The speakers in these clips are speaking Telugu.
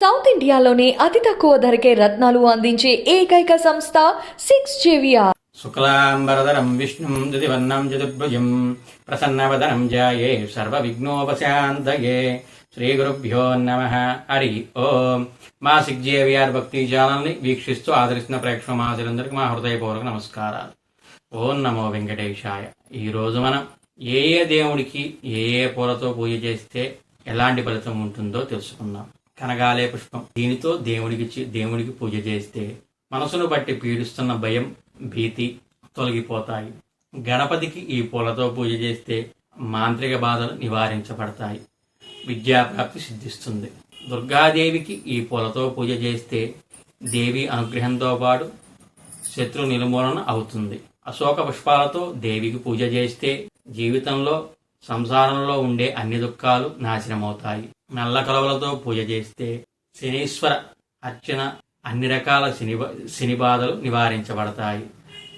సౌత్ ఇండియాలోనే అతి తక్కువ ధరకే రత్నాలు అందించే ఏకైక సంస్థ సిక్స్ జేవిఆర్. శుక్లాంబరధరం విష్ణుం దిదివర్ణం చతుర్భుజం ప్రసన్నవదనం జాయే శ్రీ గురుభ్యో నమ. హరి ఓం. మా సిగ్జేవిఆర్ భక్తి ఛానల్ని వీక్షిస్తూ ఆదరిస్తున్న ప్రేక్షక మహాశులందరికీ మా హృదయపూర్వక నమస్కారాలు. ఓం నమో వెంకటేశాయ. ఈ రోజు మనం ఏ ఏ దేవుడికి ఏ ఏ పూలతో పూజ చేస్తే ఎలాంటి ఫలితం ఉంటుందో తెలుసుకుందాం. కనగాలే పుష్పం. దీనితో దేవుడికి దేవునికి దేవుడికి పూజ చేస్తే మనసును బట్టి పీడిస్తున్న భయం భీతి తొలగిపోతాయి. గణపతికి ఈ పూలతో పూజ చేస్తే మాంత్రిక బాధలు నివారించబడతాయి. విద్యాప్రాప్తి సిద్ధిస్తుంది. దుర్గాదేవికి ఈ పూలతో పూజ చేస్తే దేవి అనుగ్రహంతో పాటు శత్రు నిర్మూలన అవుతుంది. అశోక పుష్పాలతో దేవికి పూజ చేస్తే జీవితంలో సంసారంలో ఉండే అన్ని దుఃఖాలు నాశనమవుతాయి. నల్ల కలవలతో పూజ చేస్తే శనీశ్వర అర్చన అన్ని రకాల శని శని బాధలు నివారించబడతాయి.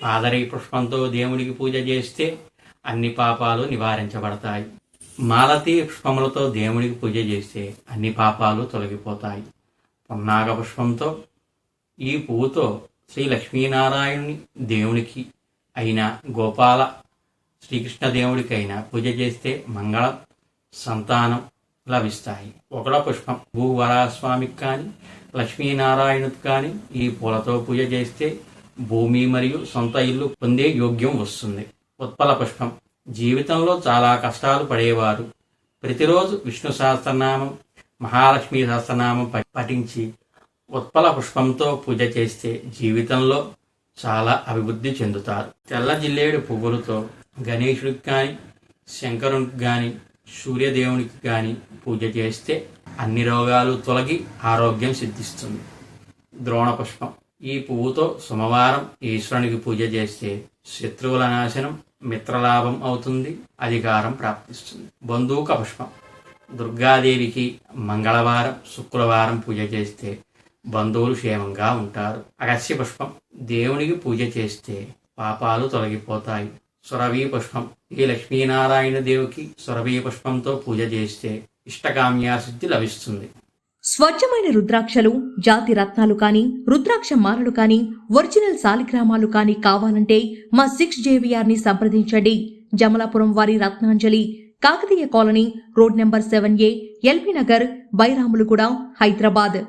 పాదరి పుష్పంతో దేవుడికి పూజ చేస్తే అన్ని పాపాలు నివారించబడతాయి. మాలతీ పుష్పములతో దేవుడికి పూజ చేస్తే అన్ని పాపాలు తొలగిపోతాయి. పొన్నాగ పుష్పంతో ఈ పువ్వుతో శ్రీ లక్ష్మీనారాయణుని దేవునికి అయిన గోపాల శ్రీకృష్ణ దేవుడికి అయినా పూజ చేస్తే మంగళం సంతానం లభిస్తాయి. ఒకడ పుష్పం. భూవరాస్వామికి కానీ లక్ష్మీనారాయణకు కానీ ఈ పూలతో పూజ చేస్తే భూమి మరియు సొంత ఇల్లు పొందే యోగ్యం వస్తుంది. ఉత్పల పుష్పం. జీవితంలో చాలా కష్టాలు పడేవారు. ప్రతిరోజు విష్ణు సహస్రనామం మహాలక్ష్మి సహస్రనామం ప- పఠించి ఉత్పల పుష్పంతో పూజ చేస్తే జీవితంలో చాలా అభివృద్ధి చెందుతారు. తెల్ల జిల్లేడు పువ్వులతో గణేశుడికి కానీ శంకరునికి కానీ సూర్యదేవునికి కానీ పూజ చేస్తే అన్ని రోగాలు తొలగి ఆరోగ్యం సిద్ధిస్తుంది. ద్రోణ పుష్పం ఈ పువ్వుతో సోమవారం ఈశ్వరునికి పూజ చేస్తే శత్రువుల నాశనం మిత్రలాభం అవుతుంది అధికారం ప్రాప్తిస్తుంది. బంధూక పుష్పం. దుర్గాదేవికి మంగళవారం శుక్రవారం పూజ చేస్తే బంధువులు క్షేమంగా ఉంటారు. అగస్య పుష్పం. దేవునికి పూజ చేస్తే పాపాలు తొలగిపోతాయి. సురవీ పుష్పం ఈ లక్ష్మీనారాయణ దేవుకి సురవీ పుష్పంతో పూజ చేస్తే ఇష్టకామ్యాసిద్ధి లభిస్తుంది. స్వచ్ఛమైన రుద్రాక్షలు జాతి రత్నాలు కాని రుద్రాక్ష మాలలు కాని ఒరిజినల్ సాలిగ్రామాలు కాని కావాలంటే మా సిక్స్ జేవిఆర్ని సంప్రదించండి. జమలాపురం వారి Ratnanjali Kakatiya colony road number seven A L B Nagar Bairamalguda Hyderabad.